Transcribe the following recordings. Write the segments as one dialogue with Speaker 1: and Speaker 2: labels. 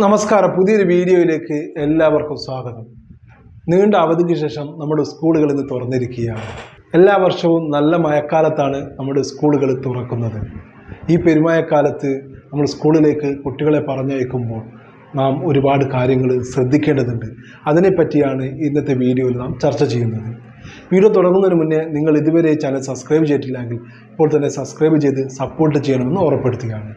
Speaker 1: നമസ്കാരം. പുതിയൊരു വീഡിയോയിലേക്ക് എല്ലാവർക്കും സ്വാഗതം. നീണ്ട അവധിക്ക് ശേഷം നമ്മുടെ സ്കൂളുകൾ ഇന്ന് തുറന്നിരിക്കുകയാണ്. എല്ലാ വർഷവും നല്ല മഴക്കാലത്താണ് നമ്മുടെ സ്കൂളുകൾ തുറക്കുന്നത്. ഈ പെരുമഴക്കാലത്ത് നമ്മൾ സ്കൂളിലേക്ക് കുട്ടികളെ പറഞ്ഞയക്കുമ്പോൾ നാം ഒരുപാട് കാര്യങ്ങൾ ശ്രദ്ധിക്കേണ്ടതുണ്ട്. അതിനെപ്പറ്റിയാണ് ഇന്നത്തെ വീഡിയോയിൽ നാം ചർച്ച ചെയ്യുന്നത്. വീഡിയോ തുടങ്ങുന്നതിന് മുന്നേ നിങ്ങൾ ഇതുവരെ ചാനൽ സബ്സ്ക്രൈബ് ചെയ്തിട്ടില്ലെങ്കിൽ ഇപ്പോൾ തന്നെ സബ്സ്ക്രൈബ് ചെയ്ത് സപ്പോർട്ട് ചെയ്യണമെന്ന് ഓർമ്മപ്പെടുത്തുകയാണ്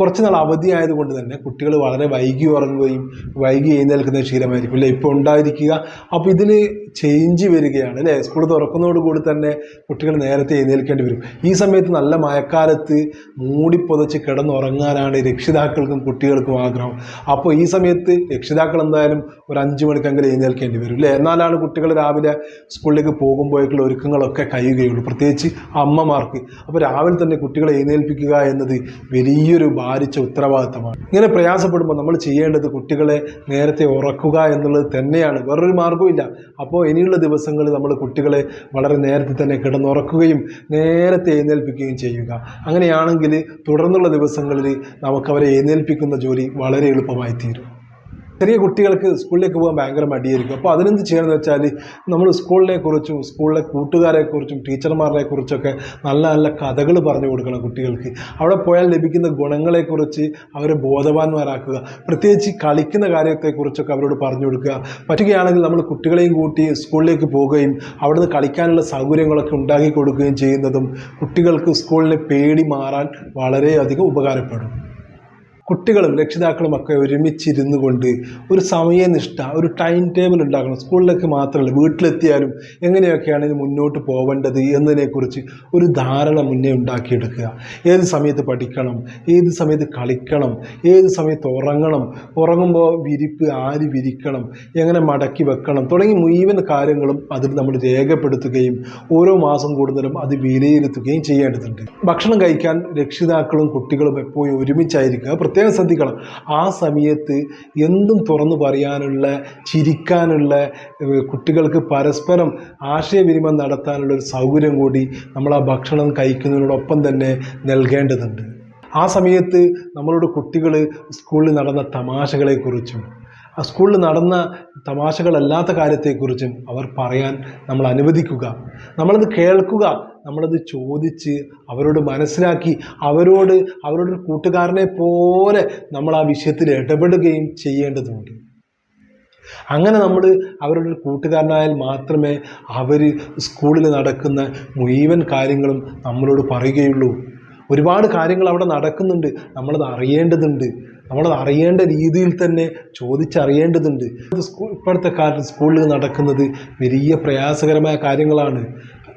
Speaker 1: കുറച്ച് നാൾ അവധി ആയതുകൊണ്ട് തന്നെ കുട്ടികൾ വളരെ വൈകി ഉറങ്ങുകയും വൈകി എഴുന്നേൽക്കുന്ന ശീലമായിരിക്കും അല്ലേ? ഇപ്പോൾ ഉണ്ടായിരിക്കുക. അപ്പോൾ ഇതിൽ ചേഞ്ച് വരികയാണ് അല്ലേ? സ്കൂൾ തുറക്കുന്നതോടുകൂടി തന്നെ കുട്ടികൾ നേരത്തെ എഴുന്നേൽക്കേണ്ടി വരും. ഈ സമയത്ത് നല്ല മഴക്കാലത്ത് മൂടിപ്പൊതച്ച് കിടന്നുറങ്ങാനാണ് രക്ഷിതാക്കൾക്കും കുട്ടികൾക്കും ആഗ്രഹം. അപ്പോൾ ഈ സമയത്ത് രക്ഷിതാക്കൾ എന്തായാലും ഒരു അഞ്ച് മണിക്കെങ്കിലും എഴുന്നേൽക്കേണ്ടി വരും അല്ലേ? എന്നാലാണ് കുട്ടികൾ രാവിലെ സ്കൂളിലേക്ക് പോകുമ്പോഴേക്കുള്ള ഒരുക്കങ്ങളൊക്കെ കഴിയുകയുള്ളൂ. പ്രത്യേകിച്ച് അമ്മമാർക്ക്. അപ്പോൾ രാവിലെ തന്നെ കുട്ടികളെ എഴുന്നേൽപ്പിക്കുക എന്നത് വലിയൊരു ഭാരിച്ച ഉത്തരവാദിത്തമാണ്. ഇങ്ങനെ പ്രയാസപ്പെടുമ്പോൾ നമ്മൾ ചെയ്യേണ്ടത് കുട്ടികളെ നേരത്തെ ഉറക്കുക എന്നുള്ളത് തന്നെയാണ്. വേറൊരു മാർഗമില്ല അപ്പോൾ ഇനിയുള്ള ദിവസങ്ങളിൽ നമ്മൾ കുട്ടികളെ വളരെ നേരത്തെ തന്നെ കിടന്നുറക്കുകയും നേരത്തെ എഴുന്നേൽപ്പിക്കുകയും ചെയ്യുക. അങ്ങനെയാണെങ്കിൽ തുടർന്നുള്ള ദിവസങ്ങളിൽ നമുക്കവരെ എഴുന്നേൽപ്പിക്കുന്ന ജോലി വളരെ എളുപ്പമായി തീരും. ചെറിയ കുട്ടികൾക്ക് സ്കൂളിലേക്ക് പോകാൻ ഭയങ്കര മടിയായിരിക്കും. അപ്പോൾ അതിനെന്ത് ചെയ്യണമെന്ന് വെച്ചാൽ നമ്മൾ സ്കൂളിനെ കുറിച്ചും സ്കൂളിലെ കൂട്ടുകാരെക്കുറിച്ചും ടീച്ചർമാരെ കുറിച്ചൊക്കെ നല്ല നല്ല കഥകൾ പറഞ്ഞു കൊടുക്കണം കുട്ടികൾക്ക്. അവിടെ പോയാൽ ലഭിക്കുന്ന ഗുണങ്ങളെക്കുറിച്ച് അവരെ ബോധവാന്മാരാക്കുക. പ്രത്യേകിച്ച് കളിക്കുന്ന കാര്യത്തെക്കുറിച്ചൊക്കെ അവരോട് പറഞ്ഞു കൊടുക്കുക. പറ്റുകയാണെങ്കിൽ നമ്മൾ കുട്ടികളെയും കൂട്ടി സ്കൂളിലേക്ക് പോവുകയും അവിടുന്ന് കളിക്കാനുള്ള സൗകര്യങ്ങളൊക്കെ ഉണ്ടാക്കി കൊടുക്കുകയും ചെയ്യുന്നതും കുട്ടികൾക്ക് സ്കൂളിനെ പേടി മാറാൻ വളരെയധികം ഉപകാരപ്പെടും. കുട്ടികളും രക്ഷിതാക്കളും ഒക്കെ ഒരുമിച്ചിരുന്നു കൊണ്ട് ഒരു സമയനിഷ്ഠ ഒരു ടൈം ടേബിൾ ഉണ്ടാക്കണം. സ്കൂളിലേക്ക് മാത്രമല്ല വീട്ടിലെത്തിയാലും എങ്ങനെയൊക്കെയാണ് ഇത് മുന്നോട്ട് പോവേണ്ടത് എന്നതിനെക്കുറിച്ച് ഒരു ധാരണ മുന്നേ ഉണ്ടാക്കിയെടുക്കുക. ഏത് സമയത്ത് പഠിക്കണം ഏത് സമയത്ത് കളിക്കണം ഏത് സമയത്ത് ഉറങ്ങണം ഉറങ്ങുമ്പോൾ വിരിപ്പ് ആര് വിരിക്കണം എങ്ങനെ മടക്കി വെക്കണം തുടങ്ങി മുഴുവൻ കാര്യങ്ങളും അതിൽ നമ്മൾ രേഖപ്പെടുത്തുകയും ഓരോ മാസം കൂടുതലും അത് വിലയിരുത്തുകയും ചെയ്യേണ്ടതുണ്ട്. ഭക്ഷണം കഴിക്കാൻ രക്ഷിതാക്കളും കുട്ടികളും എപ്പോഴും ഒരുമിച്ചായിരിക്കുക. പ്രത്യേകം ശ്രദ്ധിക്കണം. ആ സമയത്ത് എന്തും തുറന്നു പറയാനുള്ള ചിരിക്കാനുള്ള കുട്ടികൾക്ക് പരസ്പരം ആശയവിനിമയം നടത്താനുള്ള ഒരു സൗകര്യം കൂടി നമ്മൾ ആ ഭക്ഷണം കഴിക്കുന്നതിനോടൊപ്പം തന്നെ നൽകേണ്ടതുണ്ട്. ആ സമയത്ത് നമ്മളോട് കുട്ടികൾ സ്കൂളിൽ നടന്ന തമാശകളെക്കുറിച്ചും ആ സ്കൂളിൽ നടന്ന തമാശകളല്ലാത്ത കാര്യത്തെക്കുറിച്ചും അവർ പറയാൻ നമ്മൾ അനുവദിക്കുക. നമ്മളത് കേൾക്കുക. നമ്മളത് ചോദിച്ച് അവരോട് മനസ്സിലാക്കി അവരോട് അവരോട് കൂട്ടുകാരനെ പോലെ നമ്മൾ ആ വിഷയത്തിൽ ഇടപെടുകയും ചെയ്യേണ്ടതുണ്ട്. അങ്ങനെ നമ്മൾ അവരുടെ കൂട്ടുകാരനായാൽ മാത്രമേ അവർ സ്കൂളിൽ നടക്കുന്ന മുഴുവൻ കാര്യങ്ങളും നമ്മളോട് പറയുകയുള്ളൂ. ഒരുപാട് കാര്യങ്ങൾ അവിടെ നടക്കുന്നുണ്ട്. നമ്മളത് അറിയേണ്ടതുണ്ട്. നമ്മളത് അറിയേണ്ട രീതിയിൽ തന്നെ ചോദിച്ചറിയേണ്ടതുണ്ട്. സ്കൂൾ ഇപ്പോഴത്തെ കാലത്ത് സ്കൂളിൽ നടക്കുന്നത് വലിയ പ്രയാസകരമായ കാര്യങ്ങളാണ്.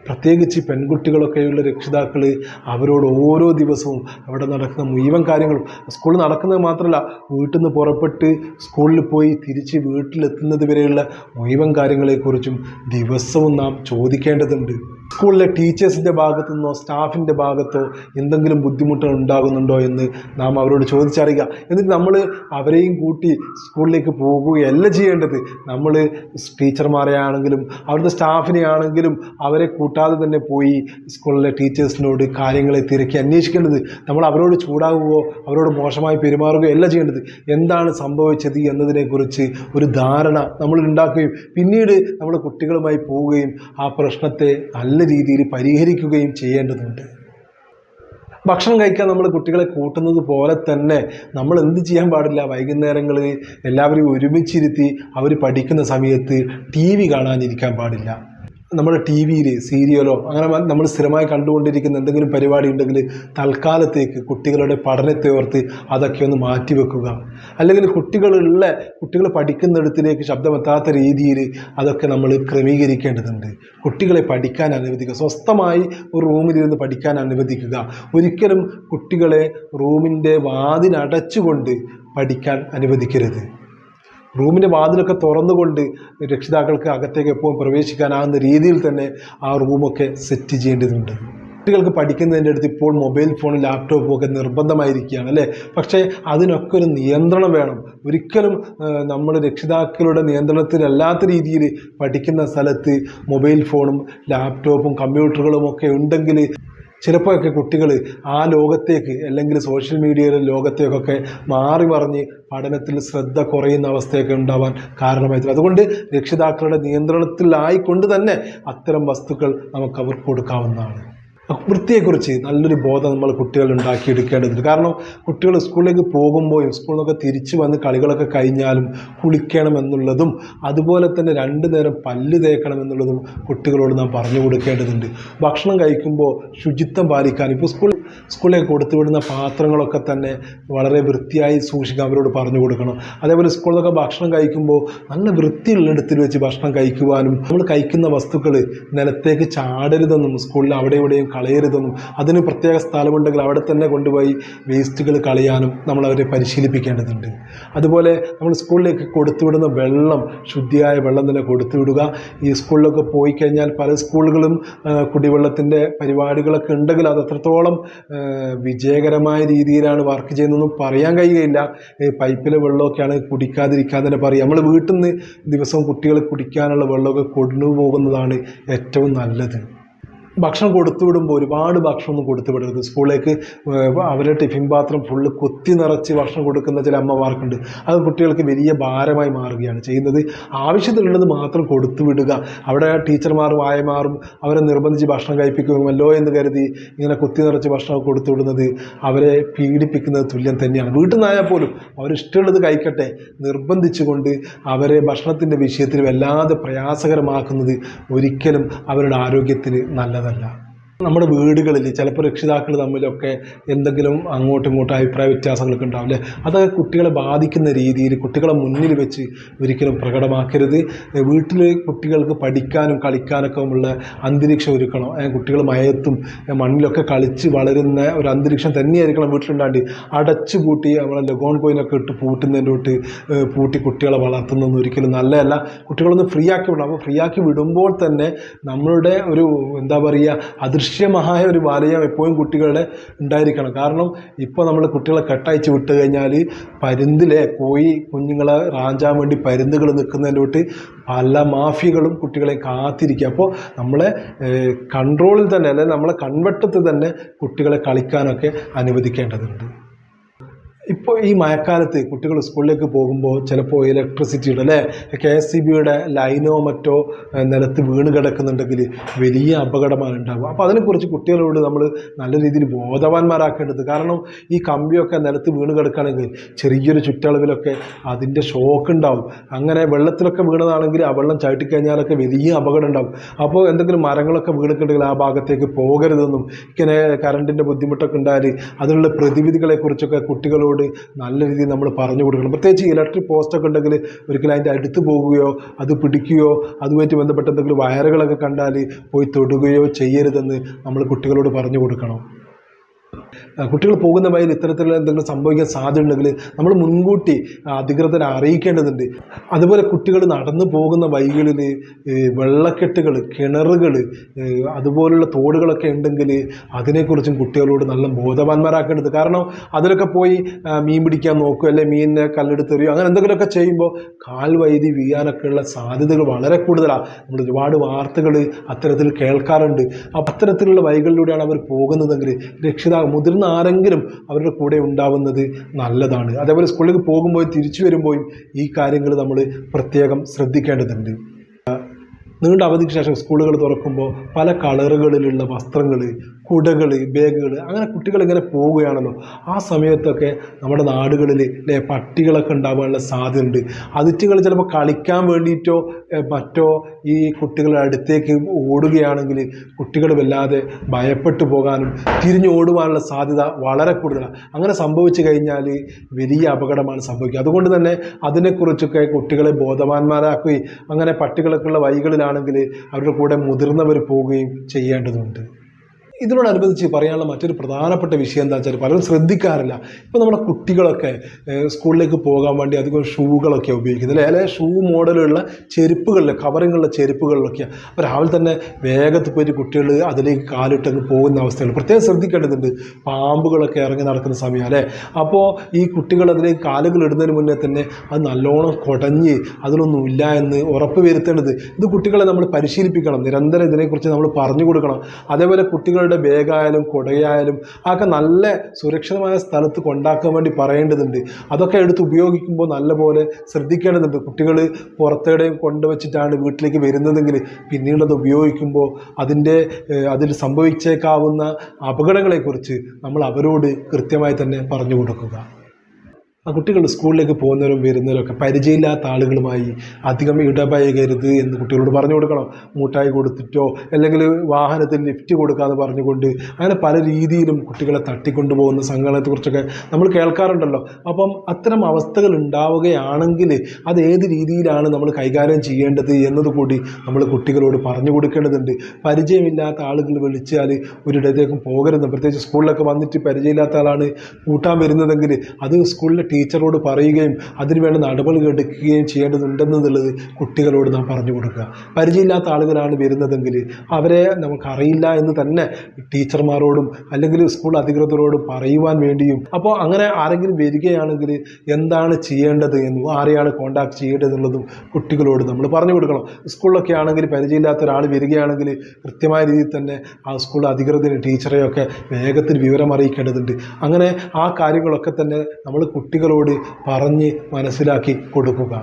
Speaker 1: പ്രത്യേകിച്ച് പെൺകുട്ടികളൊക്കെയുള്ള രക്ഷിതാക്കൾ അവരോട് ഓരോ ദിവസവും അവിടെ നടക്കുന്ന മുഴുവൻ കാര്യങ്ങളും സ്കൂളിൽ നടക്കുന്നത് മാത്രമല്ല വീട്ടിൽ നിന്ന് പുറപ്പെട്ട് സ്കൂളിൽ പോയി തിരിച്ച് വീട്ടിലെത്തുന്നത് വരെയുള്ള മുഴുവൻ കാര്യങ്ങളെക്കുറിച്ചും ദിവസവും നാം ചോദിക്കേണ്ടതുണ്ട്. സ്കൂളിലെ ടീച്ചേഴ്സിന്റെ ഭാഗത്തു നിന്നോ സ്റ്റാഫിന്റെ ഭാഗത്തോ എന്തെങ്കിലും ബുദ്ധിമുട്ടുകൾ ഉണ്ടാകുന്നുണ്ടോ എന്ന് നാം അവരോട് ചോദിച്ചറിയുക. എന്നിട്ട് നമ്മൾ അവരെയും കൂട്ടി സ്കൂളിലേക്ക് പോകുകയല്ല ചെയ്യേണ്ടത്. നമ്മൾ ടീച്ചർമാരെ ആണെങ്കിലും അവിടുത്തെ സ്റ്റാഫിനെ ആണെങ്കിലും അവരെ കൂട്ടാതെ തന്നെ പോയി സ്കൂളിലെ ടീച്ചേഴ്സിനോട് കാര്യങ്ങളെ തിരക്കി അന്വേഷിക്കേണ്ടത് നമ്മൾ അവരോട് ചൂടാകുകയോ അവരോട് മോശമായി പെരുമാറുകയോ അല്ല ചെയ്യേണ്ടത്. എന്താണ് സംഭവിച്ചത് എന്നതിനെക്കുറിച്ച് ഒരു ധാരണ നമ്മൾ ഉണ്ടാക്കുകയും പിന്നീട് നമ്മൾ കുട്ടികളുമായി പോവുകയും ആ പ്രശ്നത്തെ നല്ല രീതിയിൽ പരിഹരിക്കുകയും ചെയ്യേണ്ടതുണ്ട്. ഭക്ഷണം കഴിക്കാൻ നമ്മൾ കുട്ടികളെ കൂട്ടുന്നത് പോലെ തന്നെ നമ്മൾ എന്ത് ചെയ്യാൻ പാടില്ല? വൈകുന്നേരങ്ങളിൽ എല്ലാവരും ഒരുമിച്ചിരുത്തി അവർ പഠിക്കുന്ന സമയത്ത് ടി വി കാണാനിരിക്കാൻ പാടില്ല. നമ്മുടെ ടി വിയിൽ സീരിയലോ അങ്ങനെ നമ്മൾ സ്ഥിരമായി കണ്ടുകൊണ്ടിരിക്കുന്ന എന്തെങ്കിലും പരിപാടി ഉണ്ടെങ്കിൽ തൽക്കാലത്തേക്ക് കുട്ടികളുടെ പഠനത്തെ ഓർത്ത് അതൊക്കെ ഒന്ന് മാറ്റിവെക്കുക അല്ലെങ്കിൽ കുട്ടികളുള്ള കുട്ടികൾ പഠിക്കുന്നിടത്തിലേക്ക് ശബ്ദമെത്താത്ത രീതിയിൽ അതൊക്കെ നമ്മൾ ക്രമീകരിക്കേണ്ടതുണ്ട്. കുട്ടികളെ പഠിക്കാൻ അനുവദിക്കുക. സ്വസ്ഥമായി ഒരു റൂമിലിരുന്ന് പഠിക്കാൻ അനുവദിക്കുക. ഒരിക്കലും കുട്ടികളെ റൂമിന്റെ വാതിലടച്ചുകൊണ്ട് പഠിക്കാൻ അനുവദിക്കരുത്. റൂമിന്റെ വാതിലൊക്കെ തുറന്നുകൊണ്ട് രക്ഷിതാക്കൾക്ക് അകത്തേക്ക് എപ്പോഴും പ്രവേശിക്കാനാകുന്ന രീതിയിൽ തന്നെ ആ റൂമൊക്കെ സെറ്റ് ചെയ്യേണ്ടതുണ്ട്. കുട്ടികൾക്ക് പഠിക്കുന്നതിന്റെ അടുത്ത് ഇപ്പോൾ മൊബൈൽ ഫോൺ ലാപ്ടോപ്പും ഒക്കെ നിർബന്ധമായിരിക്കുകയാണ് അല്ലേ? പക്ഷേ അതിനൊക്കെ ഒരു നിയന്ത്രണം വേണം. ഒരിക്കലും നമ്മൾ രക്ഷിതാക്കളുടെ നിയന്ത്രണത്തിലല്ലാത്ത രീതിയിൽ പഠിക്കുന്ന സ്ഥലത്ത് മൊബൈൽ ഫോണും ലാപ്ടോപ്പും കമ്പ്യൂട്ടറുകളും ഒക്കെ ഉണ്ടെങ്കിൽ ചിലപ്പോഴൊക്കെ കുട്ടികൾ ആ ലോകത്തേക്ക് അല്ലെങ്കിൽ സോഷ്യൽ മീഡിയയിലെ ലോകത്തേക്കൊക്കെ മാറി മറിഞ്ഞ് പഠനത്തിൽ ശ്രദ്ധ കുറയുന്ന അവസ്ഥയൊക്കെ ഉണ്ടാവാൻ കാരണമായിട്ടുണ്ട്. അതുകൊണ്ട് രക്ഷിതാക്കളുടെ നിയന്ത്രണത്തിലായിക്കൊണ്ട് തന്നെ അത്തരം വസ്തുക്കൾ നമുക്ക് അവർക്ക് കൊടുക്കാവുന്നതാണ്. വൃത്തിയെക്കുറിച്ച് നല്ലൊരു ബോധം നമ്മൾ കുട്ടികൾ ഉണ്ടാക്കിയെടുക്കേണ്ടതുണ്ട്. കാരണം കുട്ടികൾ സ്കൂളിലേക്ക് പോകുമ്പോഴും സ്കൂളിൽ നിന്നൊക്കെ തിരിച്ചു വന്ന് കളികളൊക്കെ കഴിഞ്ഞാലും കുളിക്കണം എന്നുള്ളതും അതുപോലെ തന്നെ രണ്ടു നേരം പല്ല് തേക്കണം എന്നുള്ളതും കുട്ടികളോട് നാം പറഞ്ഞു കൊടുക്കേണ്ടതുണ്ട്. ഭക്ഷണം കഴിക്കുമ്പോൾ ശുചിത്വം പാലിക്കാൻ ഇപ്പോൾ സ്കൂൾ സ്കൂളിലേക്ക് കൊടുത്തുവിടുന്ന പാത്രങ്ങളൊക്കെ തന്നെ വളരെ വൃത്തിയായി സൂക്ഷിക്കാൻ അവരോട് പറഞ്ഞു കൊടുക്കണം. അതേപോലെ സ്കൂളിൽ നിന്നൊക്കെ ഭക്ഷണം കഴിക്കുമ്പോൾ നല്ല വൃത്തിയുള്ളിടത്തിൽ വെച്ച് ഭക്ഷണം കഴിക്കുവാനും നമ്മൾ കഴിക്കുന്ന വസ്തുക്കൾ നിലത്തേക്ക് ചാടരുതെന്നും സ്കൂളിൽ അവിടെ ഇവിടെയും കളയരുതെന്നും അതിന് പ്രത്യേക സ്ഥലമുണ്ടെങ്കിൽ അവിടെ തന്നെ കൊണ്ടുപോയി വേസ്റ്റുകൾ കളയാനും നമ്മൾ അവരെ പരിശീലിപ്പിക്കേണ്ടതുണ്ട്. അതുപോലെ നമ്മൾ സ്കൂളിലേക്ക് കൊടുത്തുവിടുന്ന വെള്ളം ശുദ്ധിയായ വെള്ളം തന്നെ കൊടുത്തുവിടുക. ഈ സ്കൂളിലൊക്കെ പോയി കഴിഞ്ഞാൽ പല സ്കൂളുകളും കുടിവെള്ളത്തിന്റെ പരിപാടികളൊക്കെ ഉണ്ടെങ്കിൽ അത് എത്രത്തോളം വിജയകരമായ രീതിയിലാണ് വർക്ക് ചെയ്യുന്നതെന്നും പറയാൻ കഴിയുകയില്ല. പൈപ്പിലെ വെള്ളമൊക്കെയാണ് കുടിക്കാതിരിക്കാൻ തന്നെ പറയും നമ്മൾ വീട്ടിൽ നിന്ന് ദിവസവും കുട്ടികൾ കുടിക്കാനുള്ള വെള്ളമൊക്കെ കൊണ്ടുപോകുന്നതാണ് ഏറ്റവും നല്ലത്. ഭക്ഷണം കൊടുത്തു വിടുമ്പോൾ ഒരുപാട് ഭക്ഷണമൊന്നും കൊടുത്തു വിടരുത്. സ്കൂളിലേക്ക് അവരുടെ ടിഫിൻ പാത്രം ഫുള്ള് കൊത്തി നിറച്ച് ഭക്ഷണം കൊടുക്കുന്ന ചില അമ്മമാർക്കുണ്ട്. അത് കുട്ടികൾക്ക് വലിയ ഭാരമായി മാറുകയാണ് ചെയ്യുന്നത്. ആവശ്യത്തിനുള്ളത് മാത്രം കൊടുത്തു വിടുക. അവിടെ ടീച്ചർമാർ വായമാറും അവരെ നിർബന്ധിച്ച് ഭക്ഷണം കഴിപ്പിക്കുമല്ലോ എന്ന് കരുതി ഇങ്ങനെ കൊത്തി നിറച്ച് ഭക്ഷണം കൊടുത്തു വിടുന്നത് അവരെ പീഡിപ്പിക്കുന്നത് തുല്യം തന്നെയാണ്. വീട്ടിൽ നിന്നായാൽ പോലും അവരിഷ്ടമുള്ളത് കഴിക്കട്ടെ. നിർബന്ധിച്ചുകൊണ്ട് അവരെ ഭക്ഷണത്തിന്റെ വിഷയത്തിൽ വല്ലാതെ പ്രയാസകരമാക്കുന്നത് ഒരിക്കലും അവരുടെ ആരോഗ്യത്തിന് നല്ലതല്ല നമ്മുടെ വീടുകളിൽ ചിലപ്പോൾ രക്ഷിതാക്കൾ തമ്മിലൊക്കെ എന്തെങ്കിലും അങ്ങോട്ടും ഇങ്ങോട്ടും അഭിപ്രായ വ്യത്യാസങ്ങളൊക്കെ ഉണ്ടാവില്ലേ അതൊക്കെ കുട്ടികളെ ബാധിക്കുന്ന രീതിയിൽ കുട്ടികളെ മുന്നിൽ വെച്ച് ഒരിക്കലും പ്രകടമാക്കരുത്. വീട്ടിൽ കുട്ടികൾക്ക് പഠിക്കാനും കളിക്കാനൊക്കെ ഉള്ള അന്തരീക്ഷം ഒരുക്കണം. കുട്ടികൾ മയത്തും മണ്ണിലൊക്കെ കളിച്ച് വളരുന്ന ഒരു അന്തരീക്ഷം തന്നെയായിരിക്കണം വീട്ടിലുണ്ടാണ്ട് അടച്ചു പൂട്ടി നമ്മളെ ലഗോൺ കോയിനൊക്കെ ഇട്ട് പൂട്ടുന്നതിന്റെ തൊട്ട് പൂട്ടി കുട്ടികളെ വളർത്തുന്നതൊന്നും ഒരിക്കലും നല്ലതല്ല. കുട്ടികളൊന്ന് ഫ്രീ ആക്കി വിടണം. അപ്പോൾ ഫ്രീ ആക്കി വിടുമ്പോൾ തന്നെ നമ്മളുടെ ഒരു എന്താ പറയുക അദൃശ്യമായ ഒരു ബാലയം എപ്പോഴും കുട്ടികളുടെ ഉണ്ടായിരിക്കണം. കാരണം ഇപ്പോൾ നമ്മൾ കുട്ടികളെ കെട്ടയച്ച് വിട്ട് കഴിഞ്ഞാൽ പരുന്തിലെ കോഴി കുഞ്ഞുങ്ങളെ റാഞ്ചാൻ വേണ്ടി പരുന്തുകൾ നിൽക്കുന്നതിന്റെ തൊട്ട് പല മാഫിയകളും കുട്ടികളെ കാത്തിരിക്കുക അപ്പോൾ നമ്മളെ കൺട്രോളിൽ തന്നെ അല്ലെങ്കിൽ നമ്മളെ കൺവെട്ടത്തിൽ തന്നെ കുട്ടികളെ കളിക്കാനൊക്കെ അനുവദിക്കേണ്ടതുണ്ട്. ഇപ്പോൾ ഈ മഴക്കാലത്ത് കുട്ടികൾ സ്കൂളിലേക്ക് പോകുമ്പോൾ ചിലപ്പോൾ ഇലക്ട്രിസിറ്റിയുടെ അല്ലേ? കെ എസ് സി ബിയുടെ ലൈനോ മറ്റോ നിലത്ത് വീണ് കിടക്കുന്നുണ്ടെങ്കിൽ വലിയ അപകടമാണ് ഉണ്ടാകുക അപ്പോൾ അതിനെക്കുറിച്ച് കുട്ടികളോട് നമ്മൾ നല്ല രീതിയിൽ ബോധവാന്മാരാക്കേണ്ടത്. കാരണം ഈ കമ്പിയൊക്കെ നിലത്ത് വീണ് കിടക്കുകയാണെങ്കിൽ ചെറിയൊരു ചുറ്റളവിലൊക്കെ അതിന്റെ ഷോക്ക് ഉണ്ടാവും. അങ്ങനെ വെള്ളത്തിലൊക്കെ വീണതാണെങ്കിൽ ആ വെള്ളം ചവിട്ടിക്കഴിഞ്ഞാലൊക്കെ വലിയ അപകടം ഉണ്ടാവും അപ്പോൾ എന്തെങ്കിലും മരങ്ങളൊക്കെ വീണിട്ടുണ്ടെങ്കിൽ ആ ഭാഗത്തേക്ക് പോകരുതെന്നും ഇങ്ങനെ കറണ്ടിന്റെ ബുദ്ധിമുട്ടൊക്കെ ഉണ്ടായാൽ അതിനുള്ള പ്രതിവിധികളെക്കുറിച്ചൊക്കെ കുട്ടികളോട് നല്ല രീതിയിൽ നമ്മൾ പറഞ്ഞു കൊടുക്കണം. പ്രത്യേകിച്ച് ഇലക്ട്രിക് പോസ്റ്റൊക്കെ ഉണ്ടെങ്കിൽ ഒരിക്കലും അതിന്റെ അടുത്ത് പോവുകയോ അത് പിടിക്കുകയോ അതുമായിട്ട് ബന്ധപ്പെട്ട എന്തെങ്കിലും വയറുകളൊക്കെ കണ്ടാൽ പോയി തൊടുകയോ ചെയ്യരുതെന്ന് നമ്മൾ കുട്ടികളോട് പറഞ്ഞു കൊടുക്കണം. കുട്ടികൾ പോകുന്ന വഴിയിൽ ഇത്തരത്തിലുള്ള എന്തെങ്കിലും സംഭവിക്കാൻ സാധ്യതയുണ്ടെങ്കിൽ നമ്മൾ മുൻകൂട്ടി അധികൃതരെ അറിയിക്കേണ്ടതുണ്ട്. അതുപോലെ കുട്ടികൾ നടന്നു പോകുന്ന വഴികളിൽ വെള്ളക്കെട്ടുകൾ കിണറുകൾ അതുപോലുള്ള തോടുകളൊക്കെ ഉണ്ടെങ്കിൽ അതിനെക്കുറിച്ചും കുട്ടികളോട് നല്ല ബോധവാന്മാരാക്കേണ്ടത് കാരണം അതിലൊക്കെ പോയി മീൻ പിടിക്കാൻ നോക്കുക അല്ലെ മീനിനെ കല്ലെടുത്തെറിയോ അങ്ങനെ എന്തെങ്കിലുമൊക്കെ ചെയ്യുമ്പോൾ കാൽ വൈദ്യുതി വീഴാനൊക്കെയുള്ള സാധ്യതകൾ വളരെ കൂടുതലാണ് നമ്മൾ ഒരുപാട് വാർത്തകൾ അത്തരത്തിൽ കേൾക്കാറുണ്ട്. അപ്പം അത്തരത്തിലുള്ള വഴികളിലൂടെയാണ് അവർ പോകുന്നതെങ്കിൽ രക്ഷിതാ മുതിർന്ന ആരെങ്കിലും അവരുടെ കൂടെ ഉണ്ടാവുന്നത് നല്ലതാണ്. അതേപോലെ സ്കൂളിലേക്ക് പോകുമ്പോൾ തിരിച്ചു വരുമ്പോഴും ഈ കാര്യങ്ങൾ നമ്മൾ പ്രത്യേകം ശ്രദ്ധിക്കേണ്ടതുണ്ട്. നീണ്ട അവധിക്ക് ശേഷം സ്കൂളുകൾ തുറക്കുമ്പോൾ പല കളറുകളിലുള്ള വസ്ത്രങ്ങൾ കുടകൾ ബാഗുകൾ അങ്ങനെ കുട്ടികൾ ഇങ്ങനെ പോവുകയാണല്ലോ. ആ സമയത്തൊക്കെ നമ്മുടെ നാടുകളിൽ അല്ലേ പട്ടികളൊക്കെ ഉണ്ടാകാനുള്ള സാധ്യതയുണ്ട്. അതിറ്റുകൾ ചിലപ്പോൾ കളിക്കാൻ വേണ്ടിയിട്ടോ മറ്റോ ഈ കുട്ടികളുടെ അടുത്തേക്ക് ഓടുകയാണെങ്കിൽ കുട്ടികൾ വല്ലാതെ ഭയപ്പെട്ടു പോകാനും തിരിഞ്ഞു ഓടുവാനുള്ള സാധ്യത വളരെ കൂടുതലാണ്. അങ്ങനെ സംഭവിച്ചു കഴിഞ്ഞാൽ വലിയ അപകടമാണ് സംഭവിക്കുക. അതുകൊണ്ട് തന്നെ അതിനെക്കുറിച്ചൊക്കെ കുട്ടികളെ ബോധവാന്മാരാക്കുകയും അങ്ങനെ പട്ടികളൊക്കെയുള്ള വഴികളിലാണെങ്കിൽ അവരുടെ കൂടെ മുതിർന്നവർ പോവുകയും ചെയ്യേണ്ടതുണ്ട്. ഇതിനോടനുബന്ധിച്ച് പറയാനുള്ള മറ്റൊരു പ്രധാനപ്പെട്ട വിഷയം എന്താ വെച്ചാൽ പലരും ശ്രദ്ധിക്കാറില്ല. ഇപ്പോൾ നമ്മുടെ കുട്ടികളൊക്കെ സ്കൂളിലേക്ക് പോകാൻ വേണ്ടി അധികം ഷൂകളൊക്കെ ഉപയോഗിക്കുന്നത് അല്ലേ? അല്ലെങ്കിൽ ഷൂ മോഡലുള്ള ചെരുപ്പുകളിൽ കവറിങ്ങുള്ള ചെരുപ്പുകളിലൊക്കെയാണ് അപ്പോൾ രാവിലെ തന്നെ വേഗത്തിൽ പോയിട്ട് കുട്ടികൾ അതിലേക്ക് കാലിട്ടങ്ങ് പോകുന്ന അവസ്ഥയാണ്. പ്രത്യേകം ശ്രദ്ധിക്കേണ്ടതുണ്ട്. പാമ്പുകളൊക്കെ ഇറങ്ങി നടക്കുന്ന സമയം അല്ലേ? അപ്പോൾ ഈ കുട്ടികൾ അതിലേക്ക് കാലുകൾ ഇടുന്നതിന് മുന്നേ തന്നെ അത് നല്ലോണം കുടഞ്ഞ് അതിലൊന്നുമില്ല എന്ന് ഉറപ്പ് വരുത്തേണ്ടത്. ഇത് കുട്ടികളെ നമ്മൾ പരിശീലിപ്പിക്കണം. നിരന്തരം ഇതിനെക്കുറിച്ച് നമ്മൾ പറഞ്ഞു കൊടുക്കണം. അതേപോലെ കുട്ടികളുടെ കുട്ടികളുടെ ബാഗായാലും കുടയായാലും അതൊക്കെ നല്ല സുരക്ഷിതമായ സ്ഥലത്ത് കൊണ്ടാക്കാൻ വേണ്ടി പറയേണ്ടതുണ്ട്. അതൊക്കെ എടുത്ത് ഉപയോഗിക്കുമ്പോൾ നല്ലപോലെ ശ്രദ്ധിക്കേണ്ടതുണ്ട്. കുട്ടികൾ പുറത്തേടെയും കൊണ്ടുവച്ചിട്ടാണ് വീട്ടിലേക്ക് വരുന്നതെങ്കിൽ പിന്നീട് അത് ഉപയോഗിക്കുമ്പോൾ അതിന്റെ അതിൽ സംഭവിച്ചേക്കാവുന്ന അപകടങ്ങളെക്കുറിച്ച് നമ്മൾ അവരോട് കൃത്യമായി തന്നെ പറഞ്ഞു കൊടുക്കുക. ആ കുട്ടികൾ സ്കൂളിലേക്ക് പോകുന്നവരും വരുന്നവരും ഒക്കെ പരിചയമില്ലാത്ത ആളുകളുമായി അധികം ഇടപഴകരുത് എന്ന് കുട്ടികളോട് പറഞ്ഞു കൊടുക്കണം. മൂട്ടായി കൊടുത്തിട്ടോ അല്ലെങ്കിൽ വാഹനത്തിൽ ലിഫ്റ്റ് കൊടുക്കാന്ന് പറഞ്ഞുകൊണ്ട് അങ്ങനെ പല രീതിയിലും കുട്ടികളെ തട്ടിക്കൊണ്ടുപോകുന്ന സംഘടനത്തെക്കുറിച്ചൊക്കെ നമ്മൾ കേൾക്കാറുണ്ടല്ലോ. അപ്പം അത്തരം അവസ്ഥകൾ ഉണ്ടാവുകയാണെങ്കിൽ അത് ഏത് രീതിയിലാണ് നമ്മൾ കൈകാര്യം ചെയ്യേണ്ടത് എന്നതുകൂടി നമ്മൾ കുട്ടികളോട് പറഞ്ഞു കൊടുക്കേണ്ടതുണ്ട്. പരിചയമില്ലാത്ത ആളുകൾ വിളിച്ചാൽ ഒരിടത്തേക്കും പോകരുത്. പ്രത്യേകിച്ച് സ്കൂളിലൊക്കെ വന്നിട്ട് പരിചയമില്ലാത്ത ആളാണ് കൂട്ടാൻ വരുന്നതെങ്കിൽ അത് സ്കൂളിലെ ടീച്ചറോട് പറയുകയും അതിന് വേണ്ട നടപടികൾ എടുക്കുകയും ചെയ്യേണ്ടതുണ്ടെന്നുള്ളത് കുട്ടികളോട് നാം പറഞ്ഞു കൊടുക്കുക. പരിചയമില്ലാത്ത ആളുകളാണ് വരുന്നതെങ്കിൽ അവരെ നമുക്കറിയില്ല എന്ന് തന്നെ ടീച്ചർമാരോടും അല്ലെങ്കിൽ സ്കൂൾ അധികൃതരോടും പറയുവാൻ വേണ്ടിയും. അപ്പോൾ അങ്ങനെ ആരെങ്കിലും വരികയാണെങ്കിൽ എന്താണ് ചെയ്യേണ്ടത് എന്നും ആരെയാണ് കോണ്ടാക്ട് ചെയ്യേണ്ടതെന്നുള്ളതും കുട്ടികളോട് നമ്മൾ പറഞ്ഞു കൊടുക്കണം. സ്കൂളിലൊക്കെ ആണെങ്കിൽ പരിചയമില്ലാത്ത ഒരാൾ വരികയാണെങ്കിൽ കൃത്യമായ രീതിയിൽ തന്നെ ആ സ്കൂൾ അധികൃതരെ ടീച്ചറെയൊക്കെ വേഗത്തിൽ വിവരം അറിയിക്കേണ്ടതുണ്ട് അങ്ങനെ ആ കാര്യങ്ങളൊക്കെ തന്നെ നമ്മൾ കുട്ടികളോട് പറഞ്ഞ് മനസ്സിലാക്കി കൊടുക്കുക.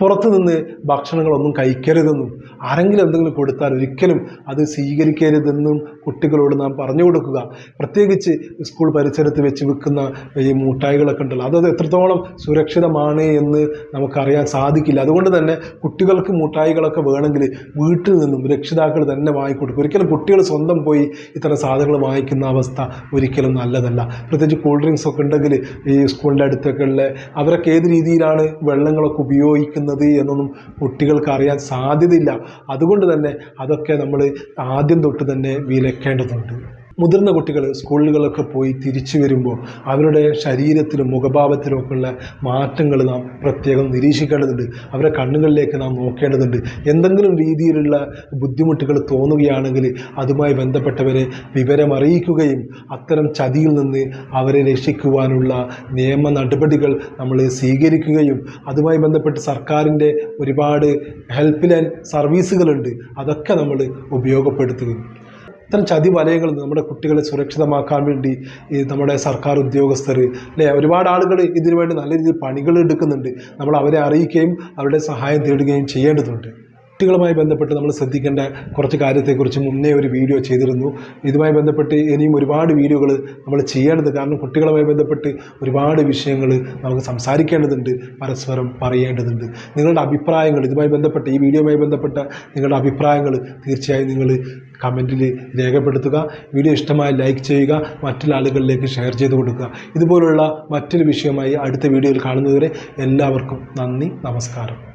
Speaker 1: പുറത്തു നിന്ന് ഭക്ഷണങ്ങളൊന്നും കഴിക്കരുതെന്നും ആരെങ്കിലും എന്തെങ്കിലും കൊടുത്താൽ ഒരിക്കലും അത് സ്വീകരിക്കരുതെന്നും കുട്ടികളോട് നാം പറഞ്ഞു കൊടുക്കുക. പ്രത്യേകിച്ച് സ്കൂൾ പരിസരത്ത് വെച്ച് വിൽക്കുന്ന ഈ മുട്ടായികളൊക്കെ ഉണ്ടല്ലോ അതത് എത്രത്തോളം സുരക്ഷിതമാണ് എന്ന് നമുക്കറിയാൻ സാധിക്കില്ല. അതുകൊണ്ട് തന്നെ കുട്ടികൾക്ക് മുട്ടായികളൊക്കെ വേണമെങ്കിൽ വീട്ടിൽ നിന്നും രക്ഷിതാക്കൾ തന്നെ വാങ്ങിക്കൊടുക്കും ഒരിക്കലും കുട്ടികൾ സ്വന്തം പോയി ഇത്തരം സാധനങ്ങൾ വാങ്ങിക്കുന്ന അവസ്ഥ ഒരിക്കലും നല്ലതല്ല. പ്രത്യേകിച്ച് കൂൾ ഡ്രിങ്ക്സ് ഒക്കെ ഉണ്ടെങ്കിൽ ഈ സ്കൂളിന്റെ അടുത്തൊക്കെ ഉള്ള അവരൊക്കെ ഏത് രീതിയിലാണ് വെള്ളങ്ങളൊക്കെ ഉപയോഗിക്കുന്നത് എന്നൊന്നും കുട്ടികൾക്ക് അറിയാൻ സാധ്യതയില്ല. അതുകൊണ്ട് തന്നെ അതൊക്കെ നമ്മൾ ആദ്യം തൊട്ട് തന്നെ വിലക്കേണ്ടതുണ്ട്. മുതിർന്ന കുട്ടികൾ സ്കൂളുകളിലൊക്കെ പോയി തിരിച്ചു വരുമ്പോൾ അവരുടെ ശരീരത്തിലും മുഖഭാവത്തിലും ഒക്കെ ഉള്ള മാറ്റങ്ങൾ നാം പ്രത്യേകം നിരീക്ഷിക്കേണ്ടതുണ്ട്. അവരുടെ കണ്ണുകളിലേക്ക് നാം നോക്കേണ്ടതുണ്ട്. എന്തെങ്കിലും രീതിയിലുള്ള ബുദ്ധിമുട്ടുകൾ തോന്നുകയാണെങ്കിൽ അതുമായി ബന്ധപ്പെട്ടവരെ വിവരമറിയിക്കുകയും അത്തരം ചതിയിൽ നിന്ന് അവരെ രക്ഷിക്കുവാനുള്ള നിയമ നടപടികൾ നമ്മൾ സ്വീകരിക്കുകയും അതുമായി ബന്ധപ്പെട്ട് സർക്കാരിന്റെ ഒരുപാട് ഹെൽപ്പ് ലൈൻ സർവീസുകളുണ്ട്. അതൊക്കെ നമ്മൾ ഉപയോഗപ്പെടുത്തുകയും ഇത്തരം ചതി വലയങ്ങളിൽ നിന്ന് നമ്മുടെ കുട്ടികളെ സുരക്ഷിതമാക്കാൻ വേണ്ടി ഈ നമ്മുടെ സർക്കാർ ഉദ്യോഗസ്ഥർ അല്ലെ? ഒരുപാട് ആളുകൾ ഇതിനു വേണ്ടി നല്ല രീതിയിൽ പണികൾ എടുക്കുന്നുണ്ട്. നമ്മൾ അവരെ അറിയിക്കുകയും അവരുടെ സഹായം തേടുകയും ചെയ്യേണ്ടതുണ്ട്. കുട്ടികളുമായി ബന്ധപ്പെട്ട് നമ്മൾ ശ്രദ്ധിക്കേണ്ട കുറച്ച് കാര്യത്തെക്കുറിച്ച് മുന്നേ ഒരു വീഡിയോ ചെയ്തിരുന്നു. ഇതുമായി ബന്ധപ്പെട്ട് ഇനിയും ഒരുപാട് വീഡിയോകൾ നമ്മൾ ചെയ്യേണ്ടത് കാരണം കുട്ടികളുമായി ബന്ധപ്പെട്ട് ഒരുപാട് വിഷയങ്ങൾ നമുക്ക് സംസാരിക്കേണ്ടതുണ്ട്. പരസ്പരം പറയേണ്ടതുണ്ട്. നിങ്ങളുടെ അഭിപ്രായങ്ങൾ ഇതുമായി ബന്ധപ്പെട്ട് ഈ വീഡിയോയുമായി ബന്ധപ്പെട്ട നിങ്ങളുടെ അഭിപ്രായങ്ങൾ തീർച്ചയായും നിങ്ങൾ കമന്റിൽ രേഖപ്പെടുത്തുക. വീഡിയോ ഇഷ്ടമായി ലൈക്ക് ചെയ്യുക. മറ്റുള്ള ആളുകളിലേക്ക് ഷെയർ ചെയ്ത് കൊടുക്കുക. ഇതുപോലുള്ള മറ്റൊരു വിഷയമായി അടുത്ത വീഡിയോയിൽ കാണുന്നതുവരെ എല്ലാവർക്കും നന്ദി നമസ്കാരം.